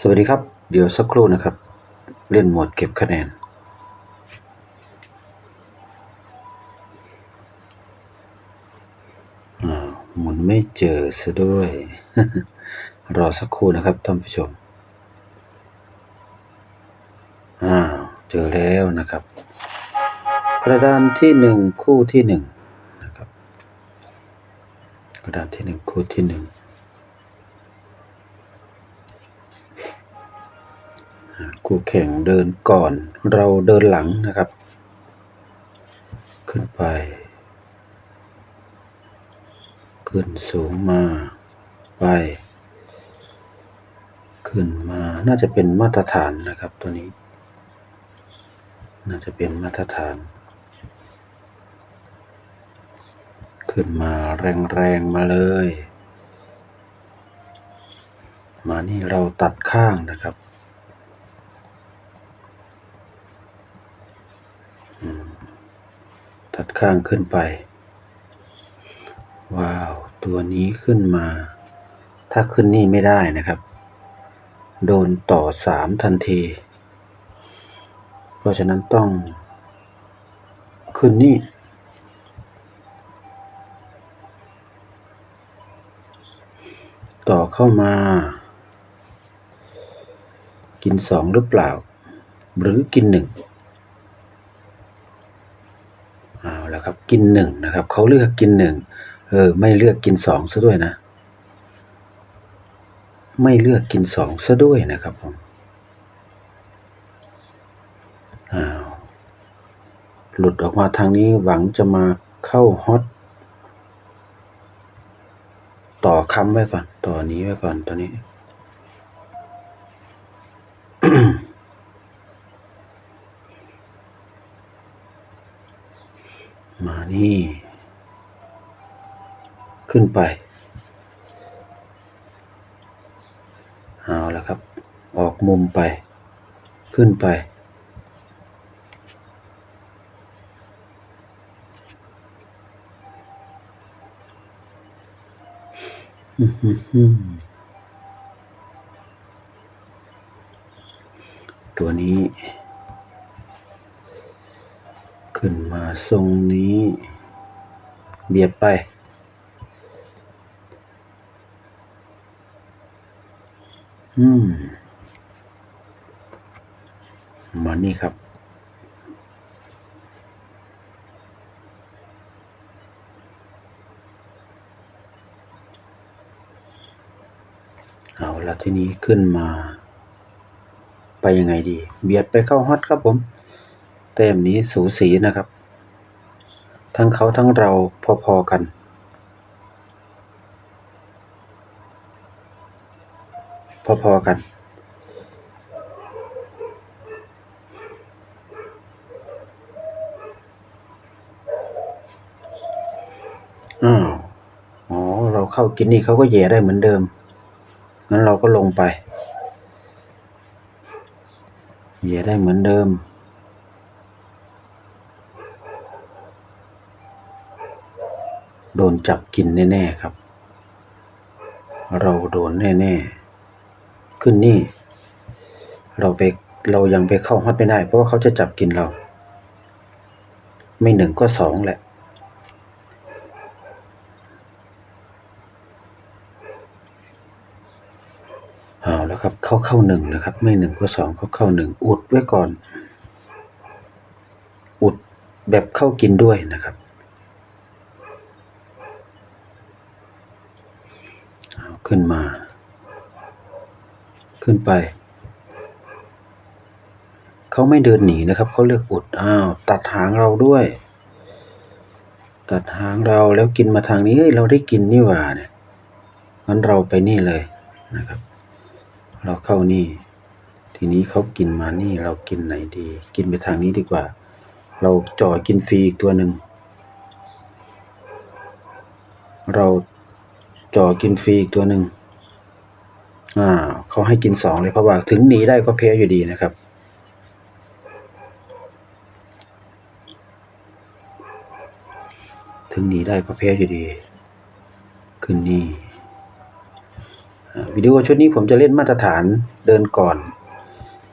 สวัสดีครับ เดี๋ยวสักครู่นะครับ เล่นโหมดเก็บคะแนนอ่าวหมุนไม่เจอซะด้วย รอสักครู่นะครับท่านผู้ชมอ้าเจอแล้วนะครับ กระดานที่หนึ่งคู่ที่หนึ่ง ระดานที่หนึ่งคู่ที่หนึ่งคู่แข่งเดินก่อนเราเดินหลังนะครับ ขึ้นไป ขึ้นสูงมา ไป ขึ้นมาน่าจะเป็นมาตรฐานนะครับตัวนี้ น่าจะเป็นมาตรฐาน ขึ้นมาแรงๆมาเลย มานี่เราตัดข้างนะครับตัดข้างขึ้นไป ว้าว ตัวนี้ขึ้นมา ถ้าขึ้นนี่ไม่ได้นะครับ โดนต่อสามทันที เพราะฉะนั้นต้องขึ้นนี่ ต่อเข้ามา กินสองหรือเปล่า หรือกินหนึ่งเอาแล้วครับกินหนึ่งนะครับเขาเลือกกินหนึ่งเออไม่เลือกกินสองซะด้วยนะ ไม่เลือกกินสองซะด้วยนะครับผมอ้าวหลุดออกมาทางนี้หวังจะมาเข้าฮอต ต่อค้ำไว้ก่อน ต่อนี้ไว้ก่อนตัวนี้ มานี่ ขึ้นไป เอาแล้วครับ ออกมุมไป ขึ้นไป อืมฮึ่มฮึ่ม ตัวนี้ ขึ้นมาทรงนี้ เบียดไป อืมมานี่ครับ เอาละทีนี้ขึ้นมา ไปยังไงดี เบียดไปเข้าฮอตครับผม แต้มนี้สูสีนะครับ ทั้งเขาทั้งเราพอๆกันพอๆกัน อ้าว อ๋อ เราเข้ากินนี่เขาก็แย่ได้เหมือนเดิม งั้นเราก็ลงไปแย่ได้เหมือนเดิม โดนจับกินแน่ๆครับ เราโดนแน่ๆ ขึ้นนี่ เราไปเรายังไปเข้าฮอตไม่ได้ เพราะว่าเขาจะจับกินเรา ไม่หนึ่งก็สองแหละ เอาแล้วครับ เข้าเข้าหนึ่งนะครับ ไม่หนึ่งก็สองเข้าเข้าหนึ่งอุดไว้ก่อน อุดแบบเข้ากินด้วยนะครับขึ้นมา ขึ้นไป เขาไม่เดินหนีนะครับเขาเลือกอุดอ้าวตัดหางเราด้วย ตัดหางเราแล้วกินมาทางนี้เฮ้ยเราได้กินนี่หว่าเนี่ยงั้นเราไปนี่เลยนะครับ เราเข้านี่ ทีนี้เขากินมานี่เรากินไหนดี กินไปทางนี้ดีกว่า เราจ่อกินฟรีอีกตัวหนึ่งเราจ่อกินฟรีอีกตัวหนึ่งอ่าเขาให้กินสองเลยเพราะว่าถึงหนีได้ก็แพ้อยู่ดีนะครับถึงหนีได้ก็แพ้อยู่ดี ขึ้นนี่ วิดีโอชุดนี้ผมจะเล่นมาตรฐานเดินก่อน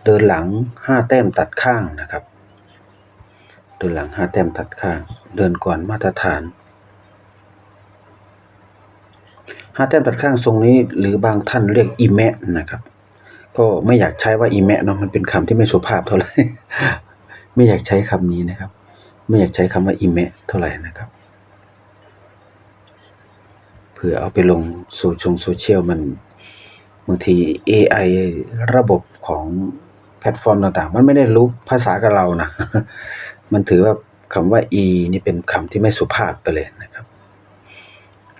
เดินหลังห้าแต้มตัดข้างนะครับ เดินหลังห้าแต้มตัดข้าง เดินก่อนมาตรฐานห้าแต้มตัดข้างทรงนี้ หรือบางท่านเรียกอีแมะนะครับ ก็ไม่อยากใช้ว่าอีแมะเนาะมันเป็นคำที่ไม่สุภาพเท่าไหร่ไม่อยากใช้คำนี้นะครับ ไม่อยากใช้คำว่าอีแมะเท่าไหร่นะครับ ผื่อเอาไปลงโซชงโซเชียลมันบางที AI ระบบของแพลตฟอร์มต่างๆ มันไม่ได้รู้ภาษากับเรานะ มันถือว่าคำว่า e นี่เป็นคำที่ไม่สุภาพไปเลยนะครับ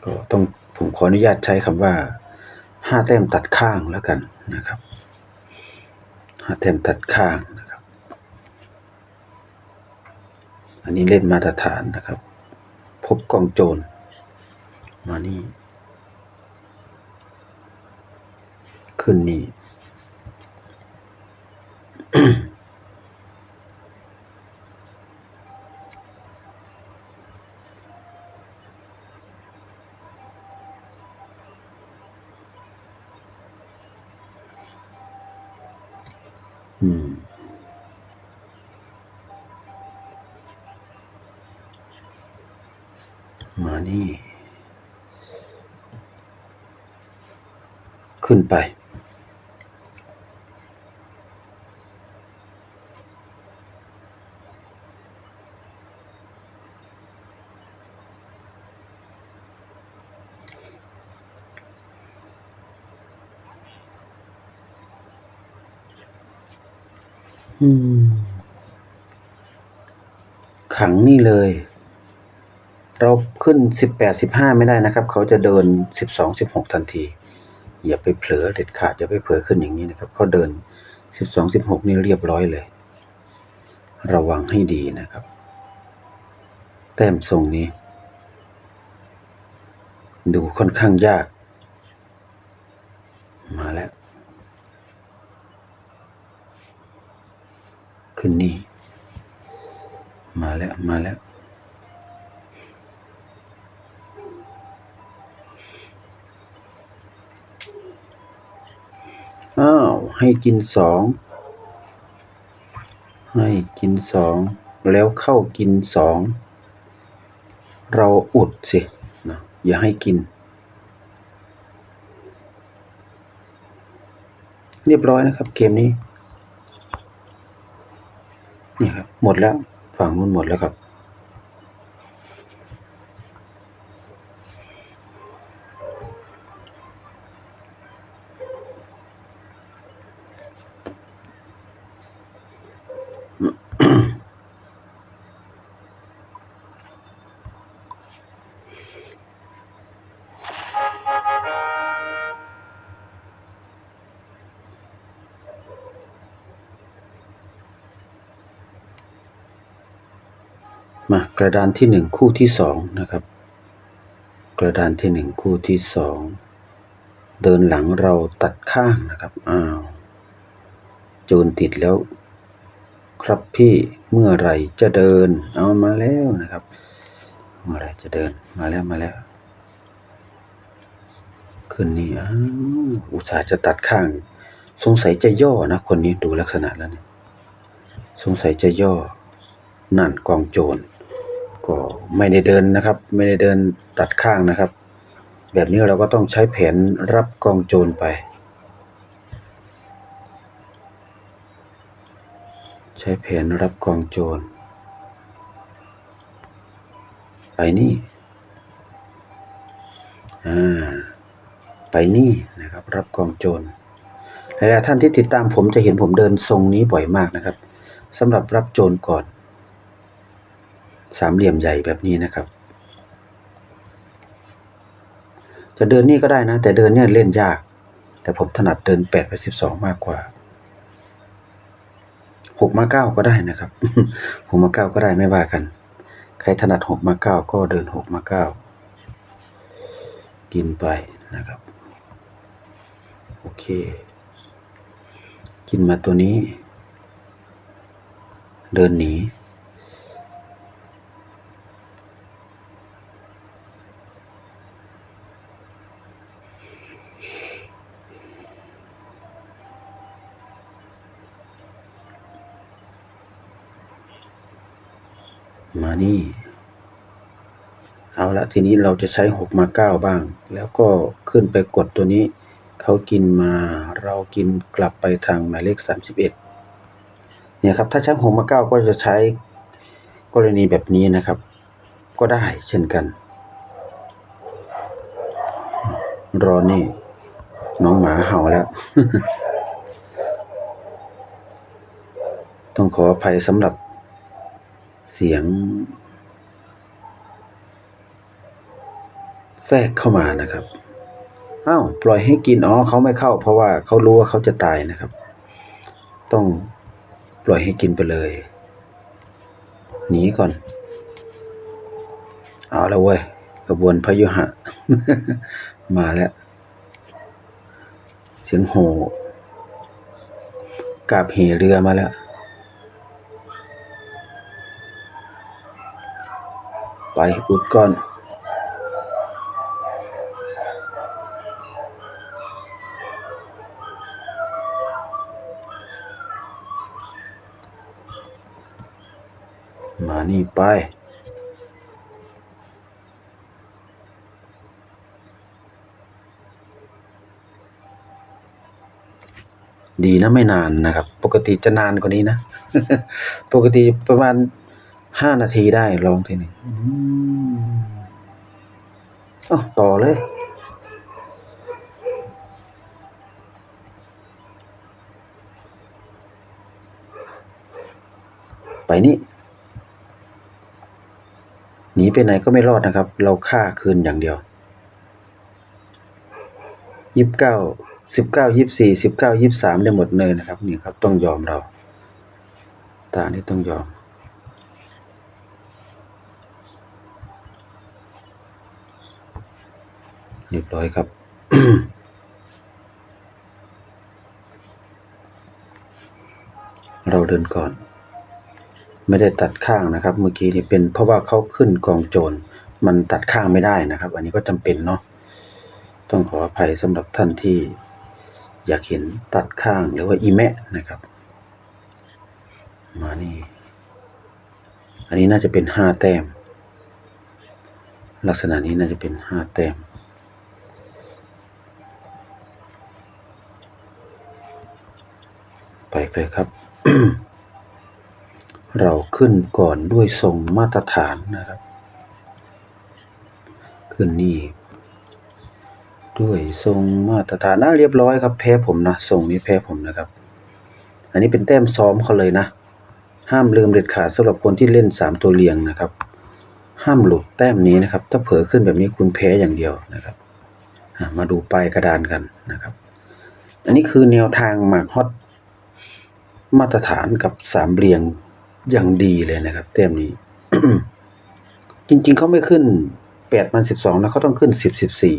ก็ต้องผมขออนุญาตใช้คำว่าห้าแต้มตัดข้างแล้วกันนะครับห้าแต้มตัดข้างนะครับ อันนี้เล่นมาตรฐานนะครับ พบกองโจร มานี่ ขึ้นนี่ อืม มานี่ ขึ้นไป ขังนี่เลย เราขึ้นสิบแปดสิบห้าไม่ได้นะครับ เขาจะเดินสิบสองสิบหกทันที อย่าไปเผลอเด็ดขาดอย่าไปเผลอขึ้นอย่างนี้นะครับเขาเดินสิบสองสิบหกนี่เรียบร้อยเลย ระวังให้ดีนะครับ แต้มทรงนี้ ดูค่อนข้างยาก มาแล้ว ขึ้นนี่ มาแล้ว มาแล้ว ให้กินสองให้กินสองแล้วเข้ากินสองเราอุดสินะอย่าให้กิน เรียบร้อยนะครับ เกมนี้นี่ครับหมดแล้วฝั่งนู้นหมดแล้วครับ มากระดานที่หนึ่งคู่ที่สองนะครับ กระดานที่หนึ่งคู่ที่สองเดินหลังเราตัดข้างนะครับอ้าวโจรติดแล้ว ครับพี่เมื่อไรจะเดิน เอามาแล้วนะครับ เมื่อไรจะเดินมาแล้วมาแล้วคืนนี้อ้าวอุตส่าห์จะตัดข้าง สงสัยจะย่อนะคนนี้ดูลักษณะแล้วเนี่ยสงสัยจะย่อนั่นกองโจร ก็ไม่ได้เดินนะครับ ไม่ได้เดินตัดข้างนะครับ แบบนี้เราก็ต้องใช้แผนรับกองโจรไป ใช้แผนรับกองโจรไปนี่อ่าไปนี่นะครับ รับกองโจรหลายท่านที่ติดตามผมจะเห็นผมเดินทรงนี้บ่อยมากนะครับสำหรับรับโจรก่อน สามเหลี่ยมใหญ่แบบนี้นะครับ จะเดินนี่ก็ได้นะ แต่เดินเนี่ยเล่นยาก แต่ผมถนัดเดินแปดไปสิบสองมากกว่าหกมาเก้าก็ได้นะครับหกมาเก้าก็ได้ไม่ว่ากัน ใครถนัดหกมาเก้าก็เดินหกมาเก้ากินไปนะครับ โอเค กินมาตัวนี้ เดินหนี มานี่ เอาละทีนี้เราจะใช้หกมาเก้าบ้าง แล้วก็ขึ้นไปกดตัวนี้ เขากินมาเรากินกลับไปทางหมายเลขสามสิบเอ็ดเนี่ยครับ ถ้าใช้หกมาเก้าก็จะใช้กรณีแบบนี้นะครับ ก็ได้เช่นกัน รอนี่ น้องหมาเห่าแล้วต้องขออภัยสำหรับ เสียง แทรกเข้ามานะครับอ้าวปล่อยให้กินอ๋อเขาไม่เข้า เพราะว่าเขารู้ว่าเขาจะตายนะครับ ต้องปล่อยให้กินไปเลยหนีก่อน เอาแล้วเว้ยกระบวนพยุหะ มาแล้ว เสียงโห่กาบเหเรือมาแล้ว ไปอุดก่อนมานี่ไป ดีนะไม่นานนะครับ ปกติจะนานกว่านี้นะ ปกติประมาณ ห้านาทีได้ลองทีหนึ่งอืมอ๋อต่อเลย ไปนี่หนีไปไหนก็ไม่รอดนะครับ เราฆ่าคืนอย่างเดียวยี่สิบเก้าสิบเก้ายี่สี่สิบเก้ายี่สามได้หมดเลยนะครับ นี่ครับ ต้องยอมเราตานี่ต้องยอม เรียบร้อยครับ เราเดินก่อน ไม่ได้ตัดข้างนะครับ เมื่อกี้นี่เป็นเพราะว่าเขาขึ้นกองโจรมันตัดข้างไม่ได้นะครับ อันนี้ก็จำเป็นเนาะต้องขออภัยสำหรับท่านที่อยากเห็นตัดข้างหรือว่าอีแมะนะครับ มานี่ อันนี้น่าจะเป็นห้าแต้ม ลักษณะนี้น่าจะเป็นห้าแต้ม ไปเลยครับ เราขึ้นก่อนด้วยทรงมาตรฐานนะครับ ขึ้นนี่ด้วยทรงมาตรฐานน่าเรียบร้อยครับแพ้ผมนะทรงนี้แพ้ผมนะครับ อันนี้เป็นแต้มซ้อมเขาเลยนะ ห้ามลืมเด็ดขาดสำหรับคนที่เล่นสามตัวเรียงนะครับ ห้ามหลุดแต้มนี้นะครับ ถ้าเผลอขึ้นแบบนี้คุณแพ้อย่างเดียวนะครับมาดูปลายกระดานกันนะครับ อันนี้คือแนวทางหมากฮอต มาตรฐานกับสามเรียงอย่างดีเลยนะครับแต้มนี้ จริง ๆเขาไม่ขึ้นแปดมันสิบสองนะเขาต้องขึ้นสิบสิบสี่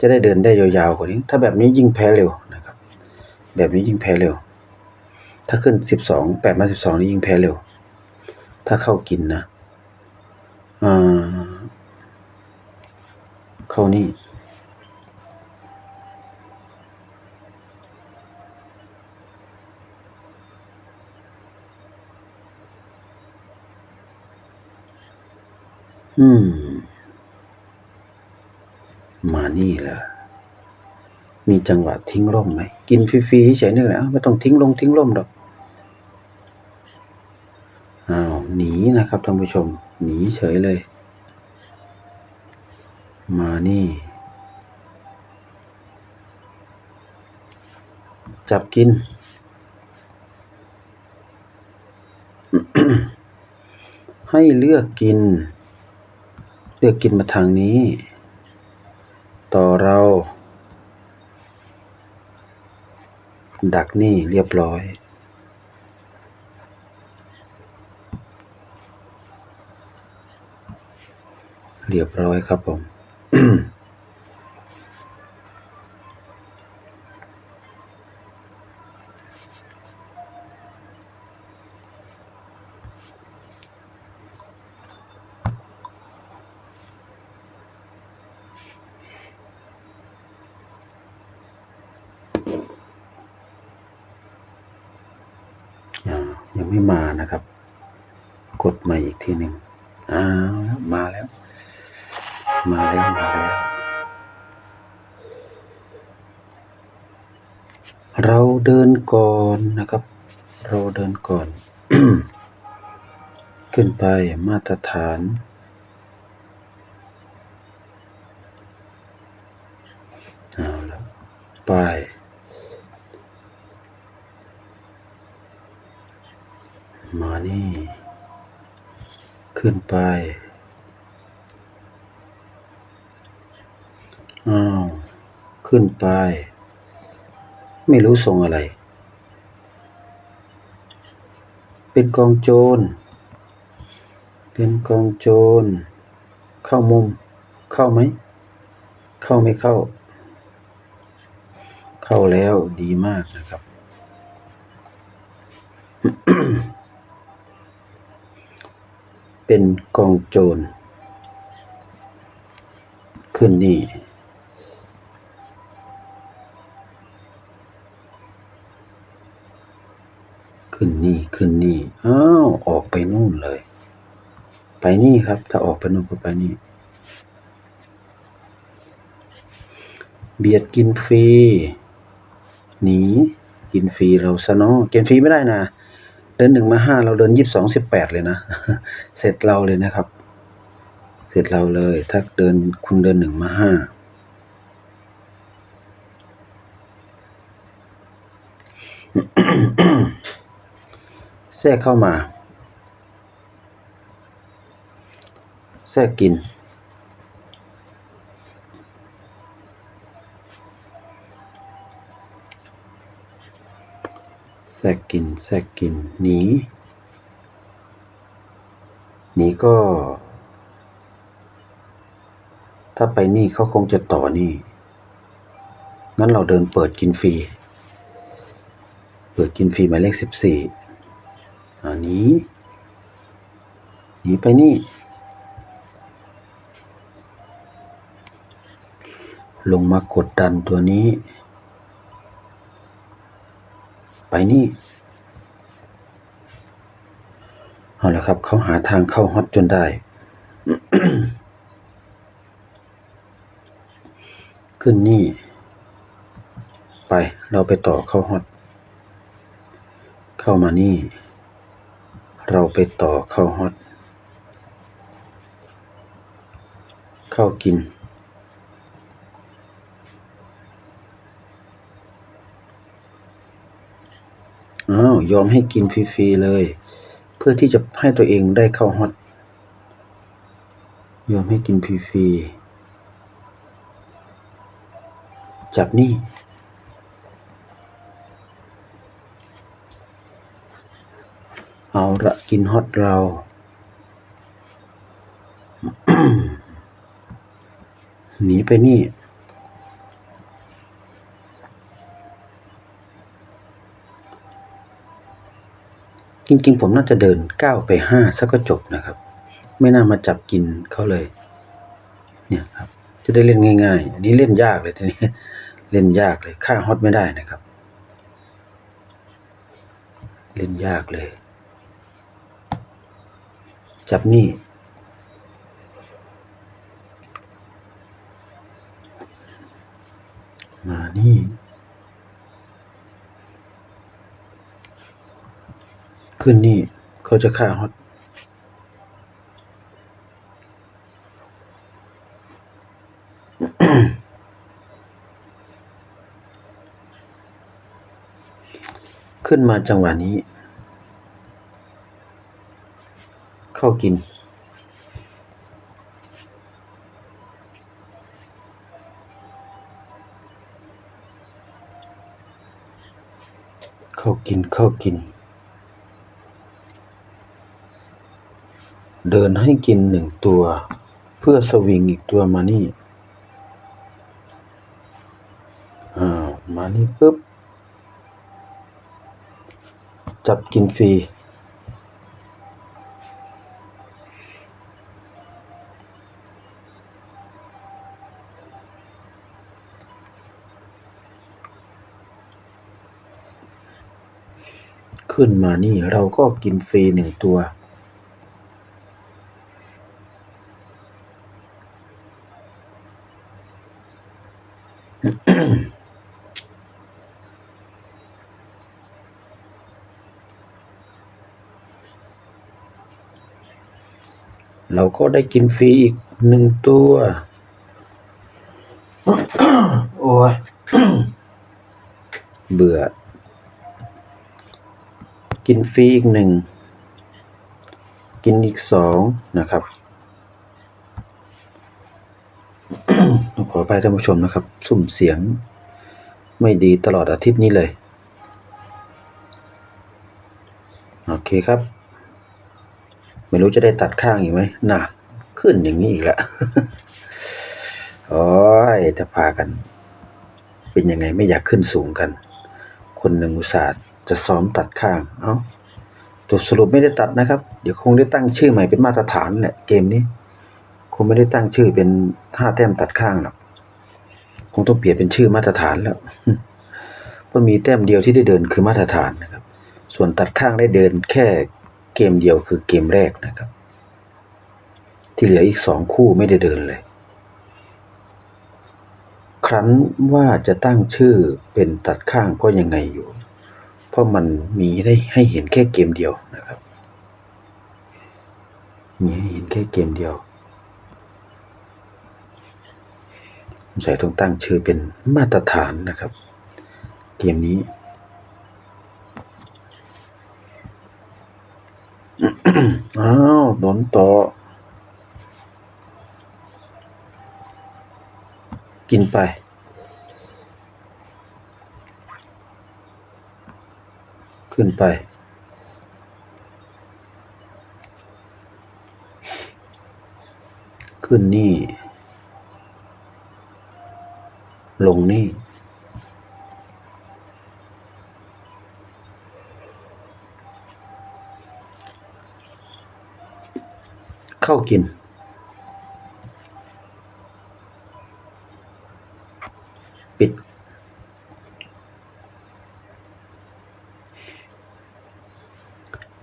จะได้เดินได้ยาวๆกว่านี้ ถ้าแบบนี้ยิ่งแพ้เร็วนะครับ แบบนี้ยิ่งแพ้เร็ว ถ้าขึ้นสิบสองแปดมาสิบสองนี่ยิ่งแพ้เร็ว ถ้าเข้ากินนะอ่าเข้านี่ อืม มานี่แหละมีจังหวะทิ้งร่มไหม กินฟรีๆเฉยๆนี่แหละไม่ต้องทิ้งลงทิ้งร่มหรอกอ้าวหนีนะครับท่านผู้ชม หนีเฉยเลย มานี่ จับกิน ให้เลือกกิน เลือกกินมาทางนี้ ต่อเรา ดักนี่เรียบร้อยเรียบร้อยครับผม อ่ายังไม่มานะครับ กดใหม่อีกทีหนึ่ง อ้าวมาแล้ว มาแล้วมาแล้ว เราเดินก่อนนะครับ เราเดินก่อน ขึ้นไปมาตรฐาน เอาแล้วไปมานี่ ขึ้นไป อ้าวขึ้นไป ไม่รู้ทรงอะไร เป็นกองโจร เป็นกองโจร เข้ามุม เข้าไหม เข้าไม่เข้า เข้าแล้วดีมากนะครับ เป็นกองโจร ขึ้นนี่ ขึ้นนี่ขึ้นนี่อ้าวออกไปนู่นเลย ไปนี่ครับ ถ้าออกไปนู่นก็ไปนี่ เบียดกินฟรีหนีกินฟรีเราซะเนาะกินฟรีไม่ได้นะเดินหนึ่งมาห้าเราเดินยี่สิบสองสิบแปดเลยนะ เสร็จเราเลยนะครับ เสร็จเราเลย ถ้าเดินคุณเดินหนึ่งมาห้า แทรกเข้ามา แทรกกิน แทรกกิน แทรกกิน หนี หนีก็ ถ้าไปนี่เขาคงจะต่อนี่งั้นเราเดินเปิดกินฟรี เปิดกินฟรีหมายเลขสิบสี่ อันนี้หนีไปนี่ ลงมากดดันตัวนี้ ไปนี่ เอาละครับ เขาหาทางเข้าฮอตจนได้ ขึ้นนี่ ไป เราไปต่อเข้าฮอต เข้ามานี่ เราไปต่อเข้าฮอตเข้ากิน อ้าว ยอมให้กินฟรีๆเลย เพื่อที่จะให้ตัวเองได้เข้าฮอต ยอมให้กินฟรีๆจับนี่ เอาละกินฮอตเรา หนีไปนี่ จริงๆ ผมน่าจะเดินก้าวไปห้าสักก็จบนะครับ ไม่น่ามาจับกินเขาเลย เนี่ยครับ จะได้เล่นง่ายๆ อันนี้เล่นยากเลยทีนี้ เล่นยากเลยฆ่าฮอตไม่ได้นะครับ เล่นยากเลย จับนี่ มานี่ ขึ้นนี่ เขาจะฆ่าฮอตขึ้นมาจังหวะนี้ เข้ากิน เข้ากินเข้ากิน เดินให้กินหนึ่งตัว เพื่อสวิงอีกตัวมานี่อ้ามานี่ปุ๊บจับกินฟรี ขึ้นมานี่เราก็กินฟรีหนึ่งตัว เราก็ได้กินฟรีอีกหนึ่งตัว โอ้ยเบื่อ กินฟรีอีกหนึ่ง กินอีกสองนะครับต้องขอไปท่านผู้ชมนะครับ สุ่มเสียงไม่ดีตลอดอาทิตย์นี้เลย โอเคครับ ไม่รู้จะได้ตัดข้างอีกไหมน่ะ ขึ้นอย่างนี้อีกแล้วโอ้ยจะพากัน เป็นยังไงไม่อยากขึ้นสูงกัน คนหนึ่งอุตส่าห์ จะซ้อมตัดข้างเอ้าตัวสรุปไม่ได้ตัดนะครับ เดี๋ยวคงได้ตั้งชื่อใหม่เป็นมาตรฐานแหละเกมนี้ คงไม่ได้ตั้งชื่อเป็นห้าแต้มตัดข้างหรอกคงต้องเปลี่ยนเป็นชื่อมาตรฐานแล้วเพราะมีแต้มเดียวที่ได้เดินคือมาตรฐานนะครับ ส่วนตัดข้างได้เดินแค่เกมเดียวคือเกมแรกนะครับ ที่เหลืออีกสองคู่ไม่ได้เดินเลย ครั้นว่าจะตั้งชื่อเป็นตัดข้างก็ยังไงอยู่ เพราะมันมีได้ให้เห็นแค่เกมเดียวนะครับ มีให้เห็นแค่เกมเดียวสงสัยต้องตั้งชื่อเป็นมาตรฐานนะครับ เกมนี้ อ้าวโดนต่อ กินไป ขึ้นไป ขึ้นนี่ ลงนี่ เข้ากิน ปิด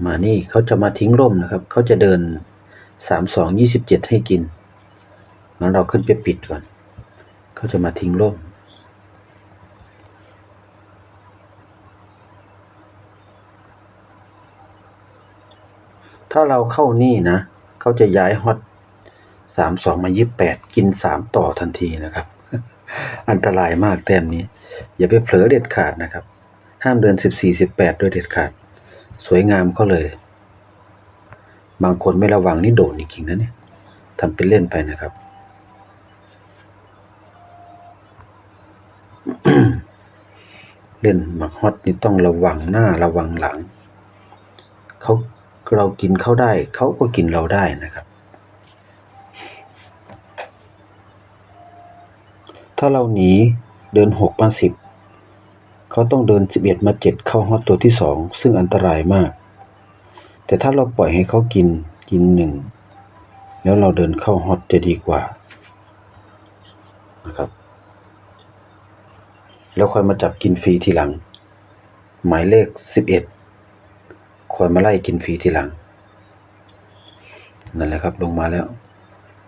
มา นี่เขาจะมาทิ้งร่มนะครับ เขาจะเดินสามสองยี่สิบเจ็ดให้กินงั้นเราขึ้นไปปิดก่อน เขาจะมาทิ้งร่ม ถ้าเราเข้านี่นะ เขาจะย้ายฮอตสามสองมายี่แปดกินสามต่อทันทีนะครับ อันตรายมากแต้มนี้ อย่าไปเผลอเด็ดขาดนะครับ ห้ามเดินสิบสี่สิบแปดด้วยเด็ดขาด สวยงามเขาเลย บางคนไม่ระวังนี่โดนจริงๆนะเนี่ยทำเป็นเล่นไปนะครับ เล่นหมักฮอตนี่ต้องระวังหน้าระวังหลังเขาเรากินเขาได้เขาก็กินเราได้นะครับ ถ้าเราหนีเดินหกมาสิบ เขาต้องเดินสิบเอ็ดมาเจ็ดเข้าฮอตตัวที่สองซึ่งอันตรายมาก แต่ถ้าเราปล่อยให้เขากินกินหนึ่งแล้วเราเดินเข้าฮอตจะดีกว่านะครับ แล้วค่อยมาจับกินฟรีทีหลัง หมายเลขสิบเอ็ดคอยมาไล่กินฟรีทีหลังนั่นแหละครับลงมาแล้ว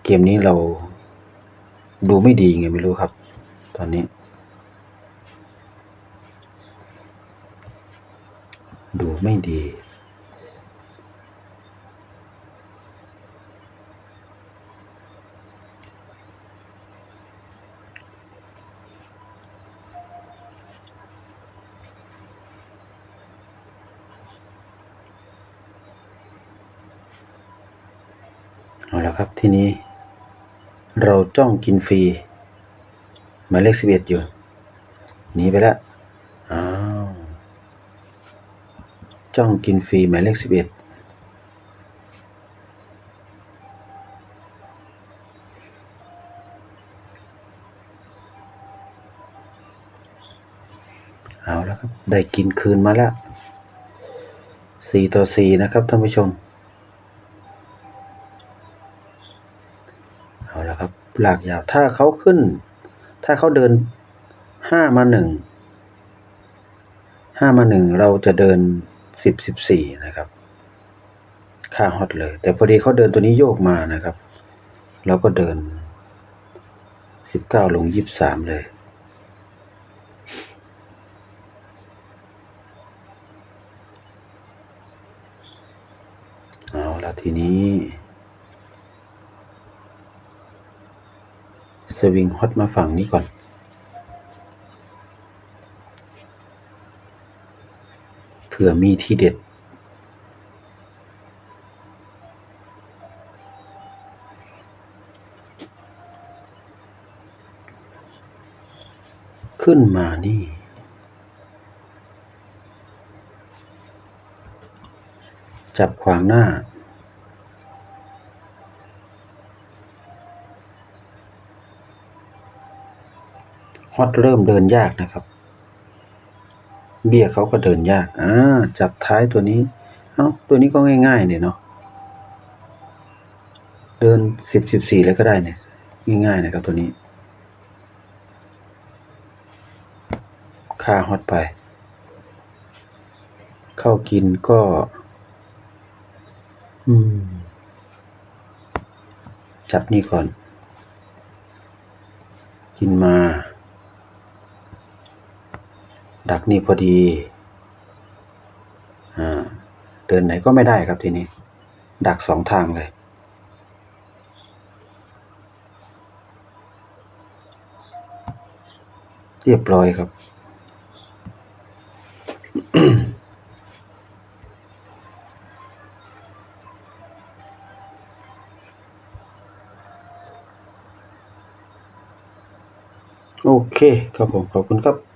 เกมนี้เราดูไม่ดีไงไม่รู้ครับ ตอนนี้ ดูไม่ดี เอาละครับที่นี้ เราจ้องกินฟรีหมายเลขสิบเอ็ดอยู่หนีไปแล้วอ้า จ้องกินฟรีหมายเลขสิบเอ็ดเอาแล้วครับ ได้กินคืนมาแล้วสี่ต่อสี่นะครับท่านผู้ชม เอาละครับหลากยาวถ้าเขาขึ้น ถ้าเขาเดินห้ามาหนึ่งห้ามาหนึ่งเราจะเดิน สิบสิบสี่นะครับ ค่าฮอตเลย แต่พอดีเขาเดินตัวนี้โยกมานะครับ เราก็เดินสิบเก้าลงยี่สิบสามเลย เอาละทีนี้สวิงฮอตมาฝั่งนี้ก่อน ผื่อมีที่เด็ดขึ้นมานี่ จับขวางหน้า ฮอตเริ่มเดินยากนะครับ เบี้ยเขาก็เดินยาก อ่า จับท้ายตัวนี้ เอ้า ตัวนี้ก็ง่ายๆเนี่ยเนาะ เดินสิบสิบสี่เลยก็ได้เนี่ย ง่ายๆนะครับตัวนี้ ค่าฮอตไป เข้ากินก็ อืม จับนี่ก่อน กินมา ดักนี่พอดีอเดินไหนก็ไม่ได้ครับทีนี้ ดักสองทางเลย เรียบร้อยครับโอเคครับผม ขอบคุณครับ